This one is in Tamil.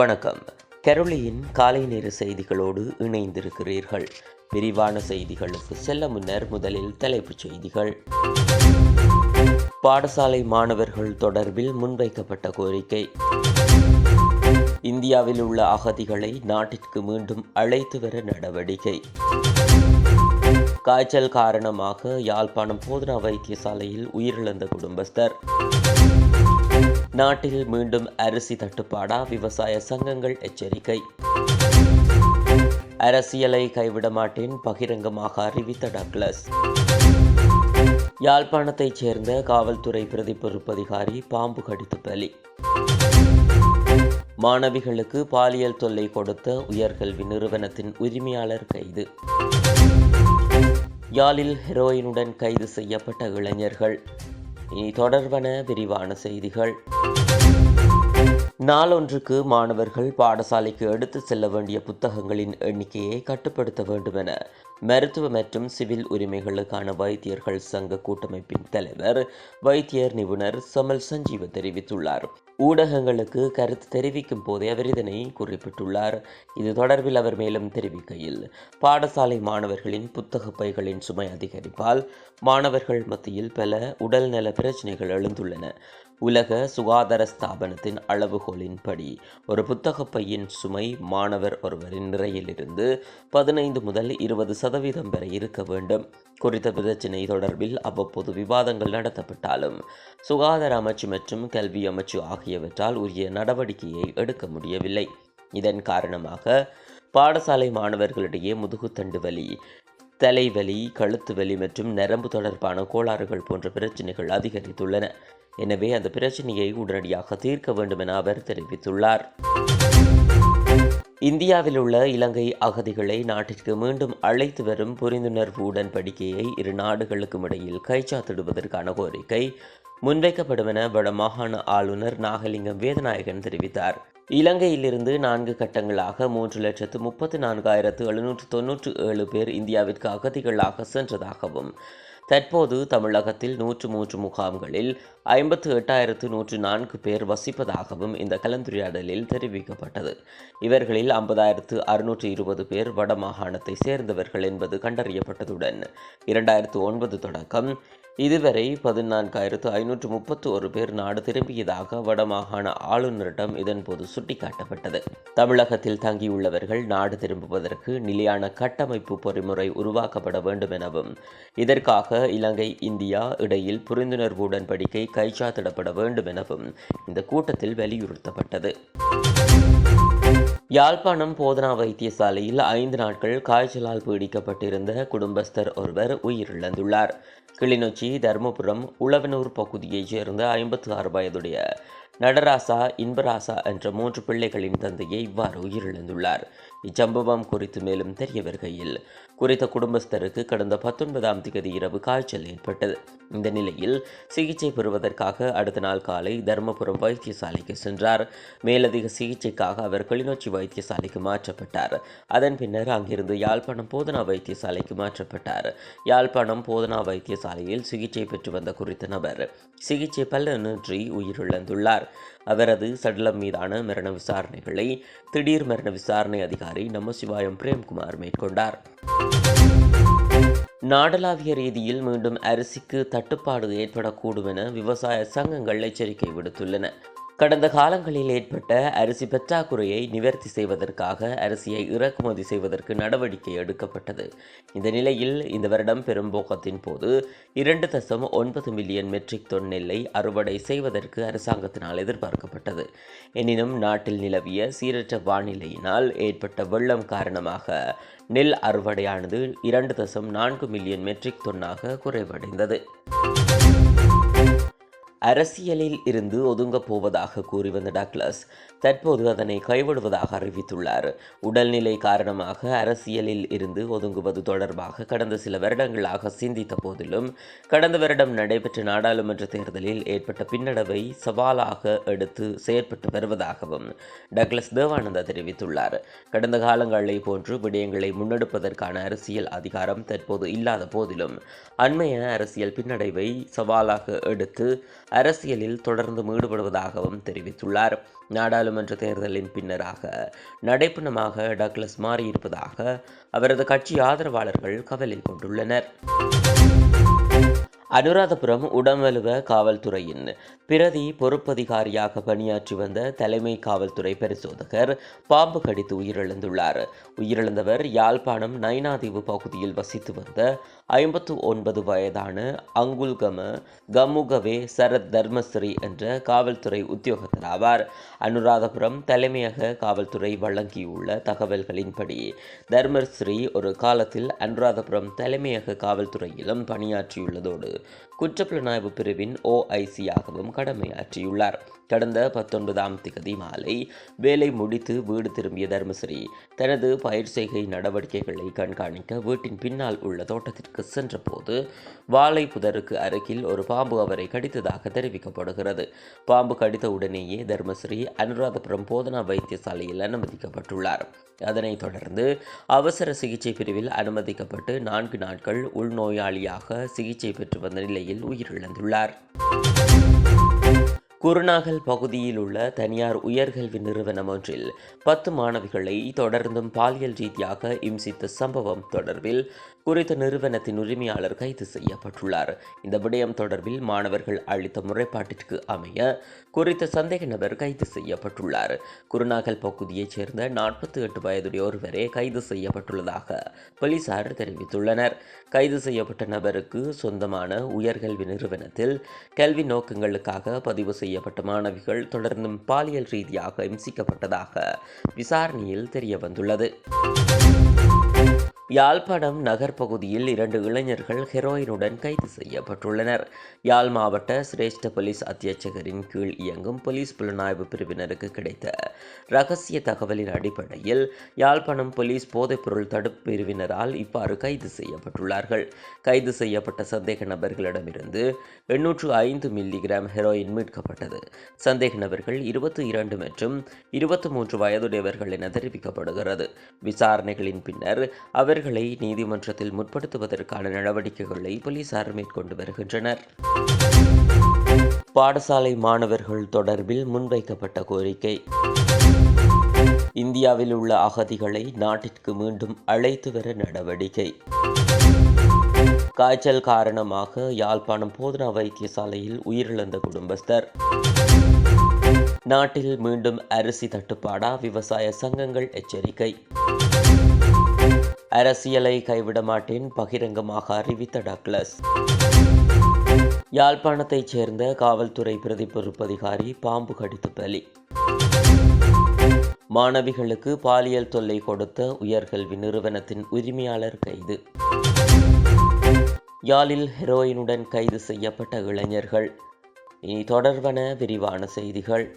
வணக்கம். கரோலியின் காலை நேர செய்திகளோடு இணைந்திருக்கிறீர்கள். விரிவான செய்திகளுக்கு செல்ல முன்னர் முதலில் தலைப்புச் செய்திகள். பாடசாலை மாணவர்கள் தொடர்பில் முன்வைக்கப்பட்ட கோரிக்கை. இந்தியாவில் உள்ள அகதிகளை நாட்டிற்கு மீண்டும் அழைத்து வர நடவடிக்கை. காய்ச்சல் காரணமாக யாழ்ப்பாணம் போதனா வைத்தியசாலையில் உயிரிழந்த குடும்பஸ்தர். நாட்டில் மீண்டும் அரிசி தட்டுப்பாடா? விவசாய சங்கங்கள் எச்சரிக்கை. அரசியலை கைவிட மாட்டேன் பகிரங்கமாக அறிவித்த டக்ளஸ். யாழ்ப்பாணத்தைச் சேர்ந்த காவல்துறை பிரதி பொறுப்பதிகாரி பாம்பு கடித்து பலி. மாணவிகளுக்கு பாலியல் தொல்லை கொடுத்த உயர்கல்வி நிறுவனத்தின் உரிமையாளர் கைது. யாழில் ஹெரோயினுடன் கைது செய்யப்பட்ட இளைஞர்கள். இனி தொடர்பான விரிவான செய்திகள். நாளொன்றுக்கு மாணவர்கள் பாடசாலைக்கு எடுத்து செல்ல வேண்டிய புத்தகங்களின் எண்ணிக்கையை கட்டுப்படுத்த வேண்டும் என மருத்துவ மற்றும் சிவில் உரிமைகளுக்கான வைத்தியர்கள் சங்க கூட்டமைப்பின் தலைவர் வைத்தியர் நிபுணர் சமல் சஞ்சீவ தெரிவித்துள்ளார். ஊடகங்களுக்கு கருத்து தெரிவிக்கும் போதே அவர் இதனை குறிப்பிட்டுள்ளார். இது தொடர்பில் அவர் மேலும் தெரிவிக்கையில் பாடசாலை மாணவர்களின் புத்தக பைகளின் சுமை அதிகரிப்பால் மாணவர்கள் மத்தியில் பல உடல்நல பிரச்சினைகள் எழுந்துள்ளன. உலக சுகாதார ஸ்தாபனத்தின் அளவுகோலின்படி ஒரு புத்தக பையின் சுமை மாணவர் ஒருவரின் நிறையிலிருந்து பதினைந்து முதல் இருபது சதவீதம் வரை இருக்க வேண்டும். குறித்த பிரச்சினை தொடர்பில் அவ்வப்போது விவாதங்கள் நடத்தப்பட்டாலும் சுகாதார அமைச்சு மற்றும் கல்வி அமைச்சு ஆகியவற்றால் உரிய நடவடிக்கையை எடுக்க முடியவில்லை. இதன் காரணமாக பாடசாலை மாணவர்களிடையே முதுகுத்தண்டு வலி தலைவலி கழுத்து வலி மற்றும் நரம்பு தொடர்பான கோளாறுகள் போன்ற பிரச்சினைகள் அதிகரித்துள்ளன. எனவே அந்த பிரச்சனையை உடனடியாக தீர்க்க வேண்டும் என அவர் தெரிவித்துள்ளார். இந்தியாவில் உள்ள இலங்கை அகதிகளை நாட்டிற்கு மீண்டும் அழைத்து வரும் புரிந்துணர்வு உடன்படிக்கையை இரு நாடுகளுக்கும் இடையில் கைச்சாத்திடுவதற்கான கோரிக்கை முன்வைக்கப்படும் என வடமாகாண ஆளுநர் நாகலிங்கம் வேதநாயகன் தெரிவித்தார். இலங்கையிலிருந்து நான்கு கட்டங்களாக மூன்று லட்சத்து முப்பத்து நான்காயிரத்து எழுநூற்று தொன்னூற்று ஏழு பேர் இந்தியாவிற்கு அகதிகளாக சென்றதாகவும் தற்போது தமிழகத்தில் நூற்று மூன்று முகாம்களில் ஐம்பத்து எட்டாயிரத்து நூற்று நான்கு பேர் வசிப்பதாகவும் இந்த கலந்துரையாடலில் தெரிவிக்கப்பட்டது. இவர்களில் ஐம்பதாயிரத்து அறுநூற்று இருபது பேர் வடமாகாணத்தை சேர்ந்தவர்கள் என்பது கண்டறியப்பட்டதுடன் இரண்டாயிரத்து ஒன்பது தொடக்கம் இதுவரை பதினான்காயிரத்து ஐநூற்று முப்பத்து ஒரு பேர் நாடு திரும்பியதாக வடமாகாண ஆளுநரிடம் இதன்போது சுட்டிக்காட்டப்பட்டது. தமிழகத்தில் தங்கியுள்ளவர்கள் நாடு திரும்புவதற்கு நிலையான கட்டமைப்பு பொறிமுறை உருவாக்கப்பட வேண்டும் எனவும் இதற்காக இலங்கை இந்தியா இடையில் புரிந்துணர்வு உடன்படிக்கை கைச்சாத்திடப்பட வேண்டும் எனவும் இந்த கூட்டத்தில் வலியுறுத்தப்பட்டது. யாழ்ப்பாணம் போதனா வைத்தியசாலையில் ஐந்து நாட்கள் காய்ச்சலால் பீடிக்கப்பட்டிருந்த குடும்பஸ்தர் ஒருவர் உயிரிழந்துள்ளார். கிளிநொச்சி தருமபுரம் உளவனூர் பகுதியைச் சேர்ந்த ஐம்பத்து ஆறு வயதுடைய நடராசா இன்பராசா என்ற மூன்று பிள்ளைகளின் தந்தையை இவ்வாறு உயிரிழந்துள்ளார். இச்சம்பவம் குறித்து மேலும் தெரிய வருகையில் குறித்த குடும்பஸ்தருக்கு கடந்த பத்தொன்பதாம் தேதி இரவு காய்ச்சல் ஏற்பட்டது. இந்த நிலையில் சிகிச்சை பெறுவதற்காக அடுத்த நாள் காலை தருமபுரம் வைத்தியசாலைக்கு சென்றார். மேலதிக சிகிச்சைக்காக அவர் கிளிநொச்சி வைத்தியசாலைக்கு மாற்றப்பட்டார். அதன் பின்னர் அங்கிருந்து யாழ்ப்பாணம் போதனா வைத்தியசாலைக்கு மாற்றப்பட்டார். யாழ்ப்பாணம் போதனா வைத்தியசாலையில் சிகிச்சை பெற்று வந்த குறித்த நபர் சிகிச்சை பலனின்றி உயிரிழந்துள்ளார். அவரது சடலம் மீதான மரண விசாரணைகளை திடீர் மரண விசாரணை அதிகாரி நமசிவாயம் பிரேம்குமார் மேற்கொண்டார். நாடளாவிய ரீதியில் மீண்டும் அரிசிக்கு தட்டுப்பாடு ஏற்படக்கூடும் என விவசாய சங்கங்கள் எச்சரிக்கை விடுத்துள்ளன. கடந்த காலங்களில் ஏற்பட்ட அரிசி பற்றாக்குறையை நிவர்த்தி செய்வதற்காக அரிசியை இறக்குமதி செய்வதற்கு நடவடிக்கை எடுக்கப்பட்டது. இந்த நிலையில் இந்த வருடம் பெரும்போக்கத்தின் போது இரண்டு தசம் ஒன்பது மில்லியன் மெட்ரிக் தொன் நெல்லை அறுவடை செய்வதற்கு அரசாங்கத்தினால் எதிர்பார்க்கப்பட்டது. எனினும் நாட்டில் நிலவிய சீரற்ற வானிலையினால் ஏற்பட்ட வெள்ளம் காரணமாக நெல் அறுவடையானது இரண்டு தசம் நான்கு மில்லியன் மெட்ரிக் தொன்னாக குறைவடைந்தது. அரசியலில் இருந்து ஒதுங்கப் போவதாக கூறி வந்த டக்ளஸ் தற்போது அதனை கைவிடுவதாக அறிவித்துள்ளார். உடல்நிலை காரணமாக அரசியலில் இருந்து ஒதுங்குவது தொடர்பாக கடந்த சில வருடங்களாக சிந்தித்த போதிலும் கடந்த வருடம் நடைபெற்ற நாடாளுமன்ற தேர்தலில் ஏற்பட்ட பின்னடைவை சவாலாக எடுத்து செயற்பட்டு வருவதாகவும் டக்ளஸ் தேவானந்தா தெரிவித்துள்ளார். கடந்த காலங்களை போன்று விடயங்களை முன்னெடுப்பதற்கான அரசியல் அதிகாரம் தற்போது இல்லாத போதிலும் அண்மைய அரசியல் பின்னடைவை சவாலாக எடுத்து அரசியலில் தொடர்ந்து ஈடுபடுவதாகவும் தெரிவித்துள்ளார். நாடாளுமன்ற தேர்தலின் பின்னராக நடைப்பணமாக டக்ளஸ் மாறியிருப்பதாக அவரது கட்சி ஆதரவாளர்கள் கவலை கொண்டுள்ளனர். அனுராதபுரம் உடமலுவ காவல்துறையின் பிரதி பொறுப்பதிகாரியாக பணியாற்றி வந்த தலைமை காவல்துறை பரிசோதகர் பாம்பு கடித்து உயிரிழந்துள்ளார். உயிரிழந்தவர் யாழ்ப்பாணம் நைனாதீவு பகுதியில் வசித்து வந்த ஐம்பத்து ஒன்பது வயதான அங்குல்கம கமுகவே சரத் தர்மஸ்ரீ என்ற காவல்துறை உத்தியோகத்தர் ஆவார் அனுராதபுரம் தலைமையக காவல்துறை வழங்கியுள்ள தகவல்களின்படி தர்மஸ்ரீ ஒரு காலத்தில் அனுராதபுரம் தலைமையக காவல்துறையிலும் பணியாற்றியுள்ளதோடு குற்றப்புலனாய்வு பிரிவின் ஓஐசியாகவும் கடமையாற்றியுள்ளார். கடந்த பத்தொன்பதாம் திகதி மாலை வேலை முடித்து வீடு திரும்பிய தர்மஸ்ரீ தனது பயிர் செய்கை நடவடிக்கைகளை கண்காணிக்க வீட்டின் பின்னால் உள்ள தோட்டத்திற்கு சென்றபோது வாழை புதருக்கு அருகில் ஒரு பாம்பு அவரை கடித்ததாக தெரிவிக்கப்படுகிறது. பாம்பு கடித்த உடனேயே தர்மஸ்ரீ அனுராதபுரம் போதனா வைத்தியசாலையில் அனுமதிக்கப்பட்டுள்ளார். அதனைத் தொடர்ந்து அவசர சிகிச்சை பிரிவில் அனுமதிக்கப்பட்டு நான்கு நாட்கள் உள்நோயாளியாக சிகிச்சை பெற்று வந்த நிலையில் உயிரிழந்துள்ளார். குருநாகல் பகுதியில் உள்ள தனியார் உயர்கல்வி நிறுவனம் ஒன்றில் பத்து மாணவிகளை தொடர்ந்தும் பாலியல் ரீதியாக இம்சித்த சம்பவம் தொடர்பில் குறித்த நிறுவனத்தின் உரிமையாளர் கைது செய்யப்பட்டுள்ளார். இந்த விடயம் தொடர்பில் மாணவர்கள் அளித்த முறைப்பாட்டிற்கு அமைய குறித்த சந்தேக நபர் கைது செய்யப்பட்டுள்ளார். குருநாகல் பகுதியைச் சேர்ந்த நாற்பத்தி எட்டு வயதுடைய ஒருவரே கைது செய்யப்பட்டுள்ளதாக போலீசார் தெரிவித்துள்ளனர். கைது செய்யப்பட்ட நபருக்கு சொந்தமான உயர்கல்வி நிறுவனத்தில் கல்வி நோக்கங்களுக்காக பதிவு செய்ய செய்யப்பட்ட மாணவிகள் தொடர்ந்தும் பாலியல் ரீதியாக இம்சிக்கப்பட்டதாக விசாரணையில் தெரியவந்துள்ளது. யாழ்ப்பாணம் நகர் பகுதியில் இரண்டு இளைஞர்கள் ஹெரோயினுடன் கைது செய்யப்பட்டுள்ளனர். யாழ் மாவட்ட சிரேஷ்ட போலீஸ் அத்தியட்சகரின் கீழ் இயங்கும் போலீஸ் புலனாய்வு பிரிவினருக்கு கிடைத்த ரகசிய தகவலின் அடிப்படையில் யாழ்ப்பாணம் போலீஸ் போதைப்பொருள் தடுப்பு பிரிவினரால் இவ்வாறு கைது செய்யப்பட்டுள்ளார்கள். கைது செய்யப்பட்ட சந்தேக நபர்களிடமிருந்து எண்ணூற்று ஐந்து மில்லிகிராம் ஹெரோயின் மீட்கப்பட்டது. சந்தேக நபர்கள் இருபத்தி இரண்டு மற்றும் இருபத்தி மூன்று வயதுடையவர்கள் என தெரிவிக்கப்படுகிறது. விசாரணைகளின் பின்னர் அவர் அவர்களை நீதிமன்றத்தில் முற்படுத்துவதற்கான நடவடிக்கைகளை போலீசார் மேற்கொண்டு வருகின்றனர். பாடசாலை மாணவர்கள் தொடர்பில் முன்வைக்கப்பட்ட கோரிக்கை. இந்தியாவில் உள்ள அகதிகளை நாட்டிற்கு மீண்டும் அழைத்து வர நடவடிக்கை. காய்ச்சல் காரணமாக யாழ்ப்பாணம் போதனா வைத்தியசாலையில் உயிரிழந்த குடும்பஸ்தர். நாட்டில் மீண்டும் அரிசி தட்டுப்பாடா விவசாய சங்கங்கள் எச்சரிக்கை. அரசியலை கைவிட மாட்டேன் பகிரங்கமாக அறிவித்த டக்ளஸ். யாழ்ப்பாணத்தைச் சேர்ந்த காவல்துறை பிரதி பொறுப்பதிகாரி பாம்பு கடித்து பலி. மாணவிகளுக்கு பாலியல் தொல்லை கொடுத்த உயர்கல்வி நிறுவனத்தின் உரிமையாளர் கைது. யாழில் ஹெரோயினுடன் கைது செய்யப்பட்ட இளைஞர்கள். இனி தொடர்வன விரிவான செய்திகள்.